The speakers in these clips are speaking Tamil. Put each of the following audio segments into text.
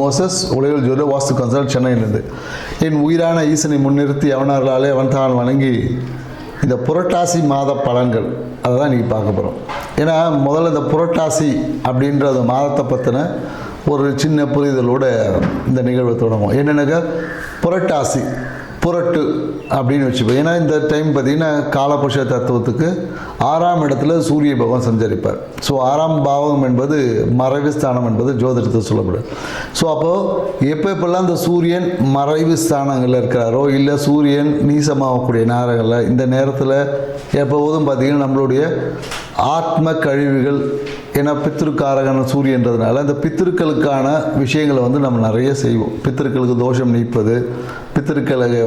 மோசஸ் உலகில் ஜோதி வாஸ்து கன்சல்ட் சென்னையிலிருந்து. என் உயிரான ஈசனை முன்னிறுத்தி அவனார்களாலே அவன் தான் வணங்கி இந்த புரட்டாசி மாத பலன்கள். அதை தான் இன்றைக்கி பார்க்க போகிறோம் ஏன்னா முதல்ல இந்த புரட்டாசி அப்படின்ற அந்த மாதத்தை பற்றின ஒரு சின்ன புரிதலோட இந்த நிகழ்வை தொடங்கும் என்னென்னாக்கா புரட்டாசி. புரட்டு அப்படின்னு வச்சுப்போம். ஏன்னா இந்த டைம் பார்த்தீங்கன்னா காலபுருஷ தத்துவத்துக்கு ஆறாம் இடத்துல சூரிய பகவான் சஞ்சரிப்பார். ஸோ ஆறாம் பாவம் என்பது மறைவு ஸ்தானம் என்பது ஜோதிடத்தில் சொல்லப்படும் ஸோ அப்போது எப்போ எப்பெல்லாம் இந்த சூரியன் மறைவு ஸ்தானங்களில் இருக்கிறாரோ இல்லை சூரியன் நீசமாகக்கூடிய நேரங்களில் இந்த நேரத்தில் எப்போதும் பார்த்திங்கன்னா நம்மளுடைய ஆத்ம கழிவுகள் ஏன்னா பித்திருக்காரகன சூரியன்றதுனால இந்த பித்திருக்களுக்கான விஷயங்களை வந்து நம்ம நிறைய செய்வோம். பித்திருக்களுக்கு தோஷம் நீப்பது பித்திருக்களுக்கு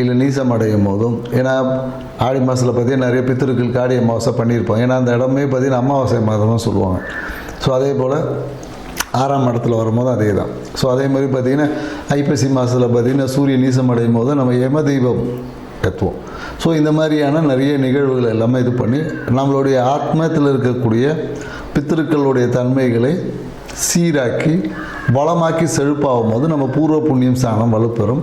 இல்லை நீசம் அடையும் போதும். ஏன்னா ஆடி மாதத்தில் பார்த்தீங்கன்னா நிறைய பித்திருக்கள் காடி அமாவாசை பண்ணியிருப்பாங்க ஏன்னா அந்த இடமே பார்த்தீங்கன்னா அமாவாசை மாதமாக சொல்லுவாங்க. ஸோ அதே போல் ஆறாம் இடத்துல வரும்போது அதே தான். ஸோ அதே மாதிரி பார்த்திங்கன்னா ஐப்பசி மாதத்தில் பார்த்திங்கன்னா சூரிய நீசம் அடையும் போது நம்ம யம தெய்வம் கத்துவோம் ஸோ இந்த மாதிரியான நிறைய நிகழ்வுகள் எல்லாமே இது பண்ணி நம்மளுடைய ஆத்மத்தில் இருக்கக்கூடிய பித்திருக்களுடைய தன்மைகளை சீராக்கி வளமாக்கி செழுப்பாகும் போது நம்ம பூர்வ புண்ணியம் ஸ்தானம் வலுப்பெறும்.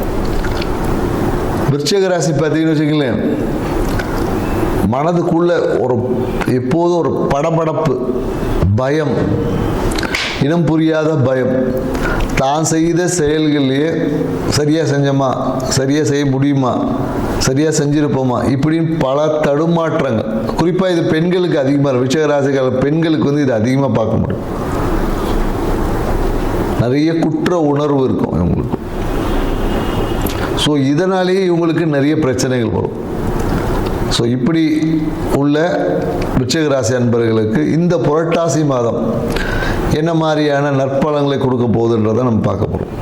விருச்சிக ராசி பார்த்தீங்கன்னு வச்சுங்களேன் மனதுக்குள்ள ஒரு எப்போதும் ஒரு படபடப்பு பயம் இனம் புரியாத பயம். தான் செய்த செயல்கள்லையே சரியாக செஞ்சோமா? சரியாக செய்ய முடியுமா? சரியாக செஞ்சிருப்போமா? இப்படின்னு பல தடுமாற்றங்கள். குறிப்பாக இது பெண்களுக்கு அதிகமாக இருக்கும் பெண்களுக்கு வந்து இது அதிகமாக பார்க்க முடியும். நிறைய குற்ற உணர்வு இருக்கும் இவங்களுக்கு. ஸோ இதனாலேயே இவங்களுக்கு நிறைய பிரச்சனைகள் வரும். ஸோ இப்படி உள்ள விச்சகராசி ராசி அன்பர்களுக்கு இந்த புரட்டாசி மாதம் என்ன மாதிரியான நற்பலங்களை கொடுக்க போகுதுன்றதை நம்ம பார்க்க போகிறோம்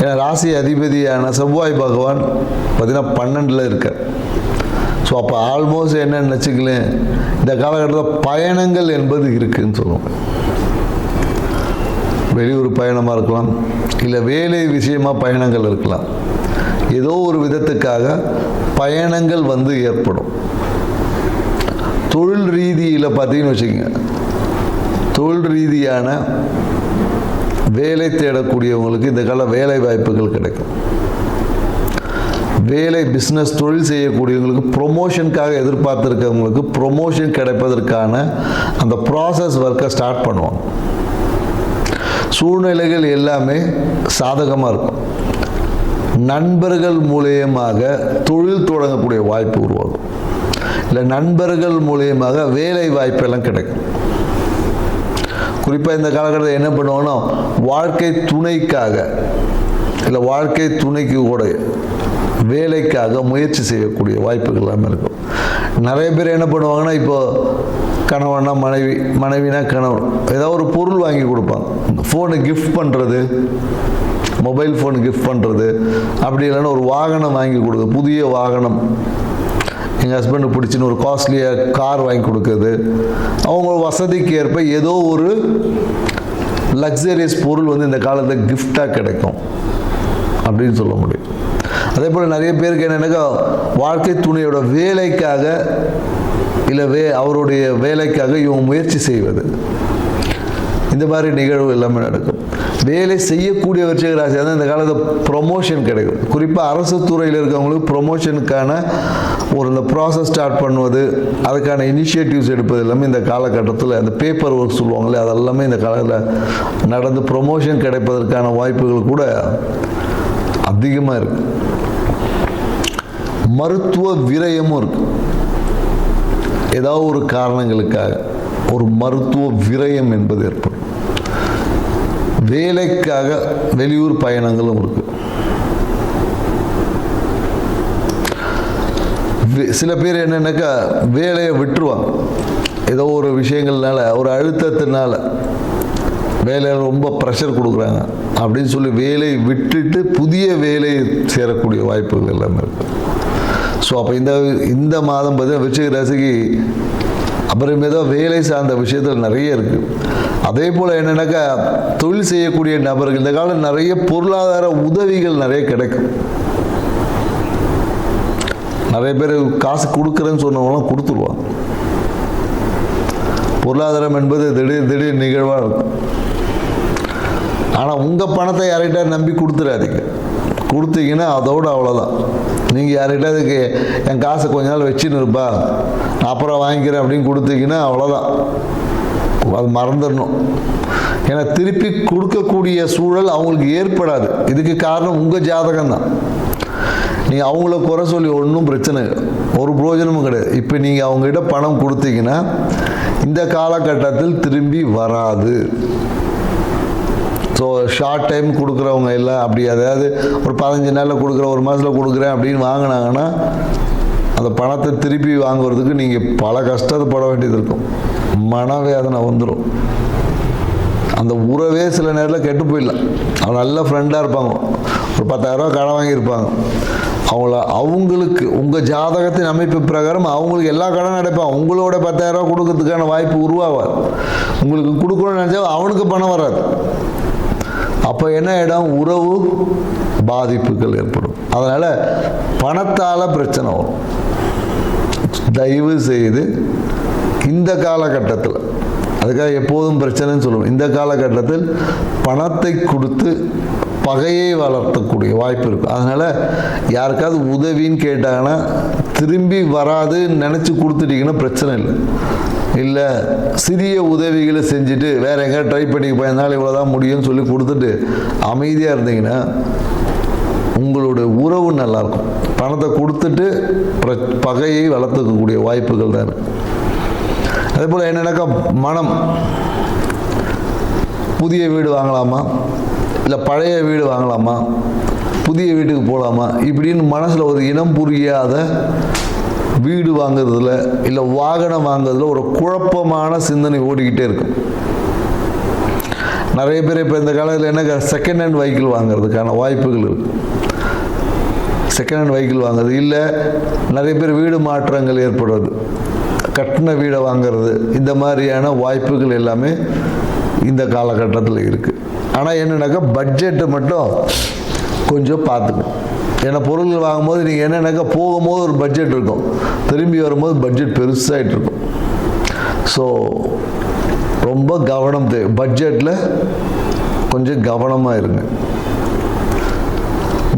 ஏன்னா ராசி அதிபதியான செவ்வாய் பகவான் பார்த்தீங்கன்னா பன்னெண்டில் இருக்கார். ஸோ அப்போ ஆல்மோஸ்ட் என்னன்னு வச்சுக்கலேன் இந்த காலகட்டத்தில் பயணங்கள் என்பது இருக்குன்னு சொல்லுவாங்க. வெளியூர் பயணமாக இருக்கலாம் இல்லை வேலை விஷயமாக பயணங்கள் இருக்கலாம். ஏதோ ஒரு விதத்துக்காக பயணங்கள் வந்து ஏற்படும். தொழில் ரீதியில் பார்த்தீங்கன்னு வச்சுக்கோங்க. தொழில் ரீதியான வேலை தேடக்கூடியவங்களுக்கு இந்த கால வேலை வாய்ப்புகள் கிடைக்கும். வேலை பிஸ்னஸ் தொழில் செய்யக்கூடியவங்களுக்கு ப்ரொமோஷனுக்காக எதிர்பார்த்துருக்கவங்களுக்கு ப்ரொமோஷன் கிடைப்பதற்கான அந்த ப்ராசஸ் ஒர்க்கை ஸ்டார்ட் பண்ணுவாங்க. சூழ்நிலைகள் எல்லாமே சாதகமாக இருக்கும். நண்பர்கள் மூலியமாக தொழில் தொடங்கக்கூடிய வாய்ப்பு உருவாகும். இல்லை நண்பர்கள் மூலியமாக வேலை வாய்ப்பெல்லாம் கிடைக்கும். குறிப்பாக இந்த காலகட்டத்தில் என்ன பண்ணுவாங்கன்னா வாழ்க்கை துணைக்காக இல்லை வாழ்க்கை துணைக்கு கூட வேலைக்காக முயற்சி செய்யக்கூடிய வாய்ப்புகள் எல்லாமே இருக்கும். நிறைய பேர் என்ன பண்ணுவாங்கன்னா இப்போது கணவன்னா மனைவி மனைவினா கணவன் ஏதாவது ஒரு பொருள் வாங்கி கொடுப்பாங்க. ஃபோனு கிஃப்ட் பண்ணுறது மொபைல் ஃபோன் கிஃப்ட் பண்ணுறது அப்படி இல்லைன்னா ஒரு வாகனம் வாங்கி கொடுக்குறது புதிய வாகனம். எங்கள் ஹஸ்பண்டு பிடிச்சின்னு ஒரு காஸ்ட்லியாக கார் வாங்கி கொடுக்குறது. அவங்க வசதிக்கு ஏற்ப ஏதோ ஒரு லக்ஸரியஸ் பொருள் வந்து இந்த காலத்தில் கிஃப்டாக கிடைக்கும். அப்படின்னு சொல்ல முடியும். அதே போல் நிறைய பேருக்கு என்னென்னாக்கா வாழ்க்கை துணையோட வேலைக்காக இல்லை வே அவருடைய வேலைக்காக இவங்க முயற்சி செய்வது. இந்த மாதிரி நிகழ்வு எல்லாமே நடக்கும். வேலை செய்யக்கூடிய விருச்சிக தான் இந்த காலத்தில் ப்ரொமோஷன் கிடைக்கும். குறிப்பாக அரசு துறையில் இருக்கிறவங்களுக்கு ப்ரொமோஷனுக்கான ஒரு இந்த ப்ராசஸ் ஸ்டார்ட் பண்ணுவது அதுக்கான இனிஷியேட்டிவ்ஸ் எடுப்பது எல்லாமே இந்த காலகட்டத்தில் அந்த பேப்பர் ஒர்க் சொல்லுவாங்களே அதெல்லாமே இந்த காலத்தில் நடந்து ப்ரொமோஷன் கிடைப்பதற்கான வாய்ப்புகள் கூட அதிகமாக இருக்கு. மருத்துவ விரயமும் இருக்கு. ஏதாவது ஒரு காரணங்களுக்காக ஒரு மருத்துவ விரயம் என்பது ஏற்படும். வேலைக்காக வெளியூர் பயணங்களும் இருக்கு. சில பேர் என்னன்னாக்கா வேலையை விட்டுருவாங்க. ஏதோ ஒரு விஷயங்கள்னால ஒரு அழுத்தத்தினால வேலையில் ரொம்ப ப்ரெஷர் கொடுக்குறாங்க. அப்படின்னு சொல்லி வேலையை விட்டுட்டு புதிய வேலையை சேரக்கூடிய வாய்ப்புகள் எல்லாமே இருக்கு. ஸோ அப்போ இந்த இந்த மாதம் பார்த்தீங்கன்னா விருச்சிக ராசிக்கு அப்புறமேதா வேலை சார்ந்த விஷயத்தில் நிறைய இருக்குது அதே போல் என்னென்னாக்கா தொழில் செய்யக்கூடிய நபர்கள் இந்த காலம் நிறைய பொருளாதார உதவிகள் நிறைய கிடைக்கும். நிறைய பேர் காசு கொடுக்குறேன்னு சொன்னவங்களாம் கொடுத்துருவாங்க. பொருளாதாரம் என்பது திடீர் திடீர் நிகழ்வாக இருக்கும். ஆனால் உங்கள் பணத்தை யார்கிட்ட நம்பி கொடுத்துடாதீங்க கொடுத்தீங்கன்னா அதோட அவ்வளோதான் நீங்கள் யார்கிட்ட அதுக்கு என் காசை கொஞ்ச நாள் வச்சுன்னு இருப்பா. நான் அப்புறம் வாங்கிக்கிறேன் அப்படின்னு கொடுத்தீங்கன்னா அவ்வளோதான் அது மறந்துடணும். ஏன்னா திருப்பி கொடுக்கக்கூடிய சூழல் அவங்களுக்கு ஏற்படாது. இதுக்கு காரணம் உங்கள் ஜாதகம் தான் நீங்கள் அவங்கள குறை சொல்லி ஒன்றும் பிரச்சனை இல்லை. ஒரு பிரயோஜனமும் கிடையாது. இப்போ நீங்கள் அவங்ககிட்ட பணம் கொடுத்தீங்கன்னா இந்த காலகட்டத்தில் திரும்பி வராது. ஸோ ஷார்ட் டைம் கொடுக்குறவங்க எல்லாம் அப்படி அதாவது ஒரு பதினஞ்சு நாளில் கொடுக்குற ஒரு மாதத்தில் கொடுக்குறேன் அப்படின்னு வாங்கினாங்கன்னா அந்த பணத்தை திருப்பி வாங்குறதுக்கு நீங்கள் பல கஷ்டத்தை பட வேண்டியது இருக்கும். மனவேதனை வந்துடும் அந்த உறவே சில நேரத்தில் கெட்டு போயிடலாம். அவங்க நல்ல ஃப்ரெண்டாக இருப்பாங்க. ஒரு பத்தாயிரரூவா கடன் வாங்கியிருப்பாங்க. அவங்கள அவங்களுக்கு உங்கள் ஜாதகத்தின் அமைப்பு பிரகாரம் அவங்களுக்கு எல்லா கடன் அடைப்பாங்க உங்களோட பத்தாயிரரூவா கொடுக்கறதுக்கான வாய்ப்பு உருவாகாது. உங்களுக்கு கொடுக்கணும்னு நினச்சா அவனுக்கு பணம் வராது. அப்போ என்ன இடம்? உறவு பாதிப்புகள் ஏற்படும். அதனால் பணத்தால் பிரச்சனை வரும். தயவு செய்து இந்த காலகட்டத்தில் அதுக்காக எப்போதும் பிரச்சனைன்னு சொல்லுவோம். இந்த காலகட்டத்தில் பணத்தை கொடுத்து பகையை வளர்த்தக்கூடிய வாய்ப்பு இருக்கும் அதனால் யாருக்காவது உதவின்னு கேட்டாங்கன்னா திரும்பி வராதுன்னு நினச்சி கொடுத்துட்டீங்கன்னா பிரச்சனை இல்லை. இல்லை சிறிய உதவிகளை செஞ்சுட்டு வேற எங்கே ட்ரை பண்ணி போயிருந்தாலும் இவ்வளோ தான் முடியும்னு சொல்லி கொடுத்துட்டு அமைதியாக இருந்தீங்கன்னா உங்களுடைய உறவு நல்லாயிருக்கும். பணத்தை கொடுத்துட்டு பிர- பகையை வளர்த்துக்கக்கூடிய வாய்ப்புகள் தான் அதே போல் என்னன்னாக்கா மனம். புதிய வீடு வாங்கலாமா? இல்லை பழைய வீடு வாங்கலாமா? புதிய வீட்டுக்கு போகலாமா? இப்படின்னு மனசில் ஒரு இனம் புரியாத வீடு வாங்குறதுல இல்லை வாகனம் வாங்குறதுல ஒரு குழப்பமான சிந்தனை ஓடிக்கிட்டே இருக்கும் நிறைய பேர் இப்போ இந்த காலத்தில் என்ன செகண்ட் ஹேண்ட் வெஹிக்கிள் வாங்குறதுக்கான வாய்ப்புகள் செகண்ட் ஹேண்ட் வெஹிக்கிள் வாங்குறது இல்லை நிறைய பேர் வீடு மாற்றங்கள் ஏற்படுறது. கட்டின வீடை வாங்குறது இந்த மாதிரியான வாய்ப்புகள் எல்லாமே இந்த காலகட்டத்தில் இருக்குது ஆனால் என்னென்னாக்கா பட்ஜெட்டு மட்டும் கொஞ்சம் பார்த்துக்கணும். ஏன்னா பொருள்கள் வாங்கும்போது நீங்கள் என்னென்னாக்கா போகும்போது ஒரு பட்ஜெட் இருக்கும். திரும்பி வரும்போது பட்ஜெட் பெருசாகிட்டு இருக்கும் ஸோ ரொம்ப கவனம் தேவை. பட்ஜெட்டில் கொஞ்சம் கவனமாக இருங்க.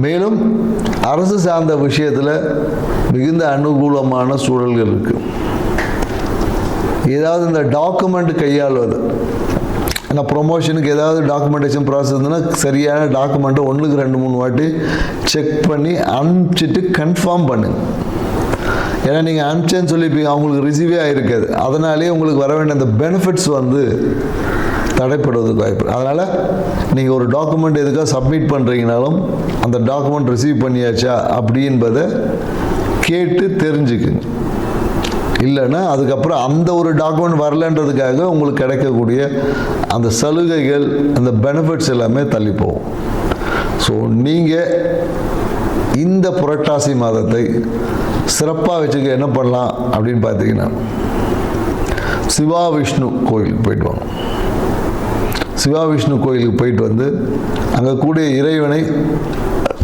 மேலும் அரசு சார்ந்த விஷயத்தில் மிகுந்த அனுகூலமான சூழல்கள் இருக்குது ஏதாவது இந்த டாக்குமெண்ட் கையாளுவது. ஏன்னா ப்ரொமோஷனுக்கு ஏதாவது டாக்குமெண்டேஷன் ப்ராசஸ் இருந்ததுன்னா சரியான டாக்குமெண்ட்டை ஒன்றுக்கு ரெண்டு மூணு வாட்டி செக் பண்ணி அனுப்பிச்சிட்டு கன்ஃபார்ம் பண்ணுங்க ஏன்னா நீங்கள் அனுப்பிச்சேன்னு சொல்லிப்பீங்க அவங்களுக்கு ரிசீவே ஆகிருக்காது அதனாலேயே உங்களுக்கு வர வேண்டிய அந்த பெனிஃபிட்ஸ் வந்து தடைப்படுவதற்கு வாய்ப்பு. அதனால் நீங்கள் ஒரு டாக்குமெண்ட் எதுக்காக சப்மிட் பண்ணுறீங்கனாலும் அந்த டாக்குமெண்ட் ரிசீவ் பண்ணியாச்சா அப்படின்பதை கேட்டு தெரிஞ்சுக்குங்க. இல்லைன்னா அதுக்கப்புறம் அந்த ஒரு டாக்குமெண்ட் வரலன்றதுக்காக உங்களுக்கு கிடைக்கக்கூடிய அந்த சலுகைகள் அந்த பெனிஃபிட்ஸ் எல்லாமே தள்ளி போகும். ஸோ நீங்கள் இந்த புரட்டாசி மாதத்தை சிறப்பாக வச்சுக்க என்ன பண்ணலாம் அப்படின்னு பார்த்தீங்கன்னா சிவா விஷ்ணு கோயிலுக்கு போயிட்டு வாங்க. சிவா விஷ்ணு கோயிலுக்கு போயிட்டு வந்து அங்கே கூடிய இறைவனை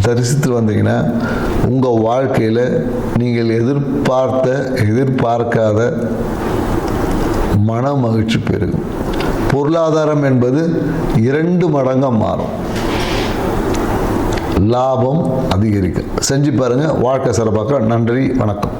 தரிசித்து வந்தீங்கன்னா உங்கள் வாழ்க்கையில் நீங்கள் எதிர்பார்த்த எதிர்பார்க்காத மன மகிழ்ச்சி பெருகும். பொருளாதாரம் என்பது இரண்டு மடங்காக மாறும். லாபம் அதிகரிக்கும். செஞ்சு பாருங்கள் வாழ்க்கை சிறப்பாக நன்றி. வணக்கம்.